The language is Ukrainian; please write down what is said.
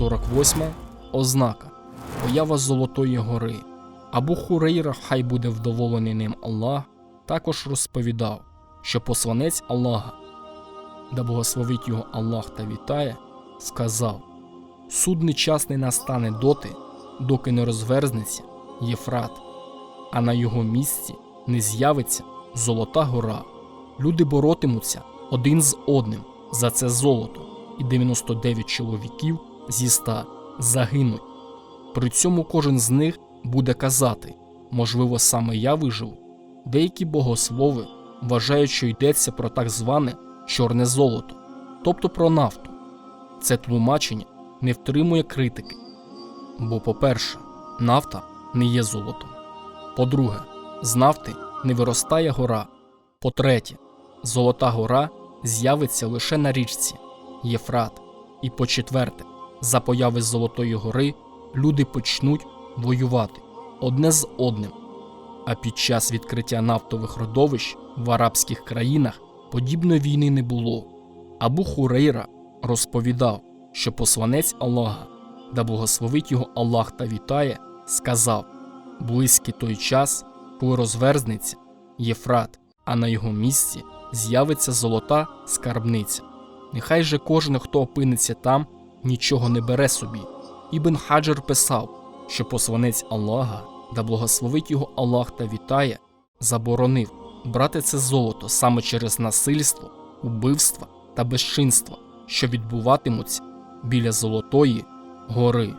48. Ознака Поява Золотої гори. Абу Хурейра, хай буде вдоволений ним Аллах, також розповідав, що посланець Аллаха, да благословить його Аллах та вітає, сказав: Судний час не настане доти, доки не розверзнеться Єфрат, а на його місці не з'явиться Золота гора. Люди боротимуться один з одним за це золото, і 99 чоловіків зі ста загинуть. При цьому кожен з них буде казати, можливо, саме я виживу. Деякі богослови вважають, що йдеться про так зване чорне золото, тобто про нафту. Це тлумачення не втримує критики. Бо, по-перше, нафта не є золотом. По-друге, з нафти не виростає гора. По-третє, Золота гора з'явиться лише на річці Єфрат. І по-четверте, за появи Золотої гори люди почнуть воювати одне з одним. А під час відкриття нафтових родовищ в арабських країнах подібної війни не було. Абу Хурейра розповідав, що посланець Аллаха, да благословить його Аллах та вітає, сказав: близький той час, коли розверзнеться Єфрат, а на його місці з'явиться золота скарбниця. Нехай же кожен, хто опиниться там, нічого не бере собі. Ібн Хаджар писав, що посланець Аллаха, да благословить його Аллах та вітає, заборонив брати це золото саме через насильство, убивства та безчинства, що відбуватимуться біля Золотої гори.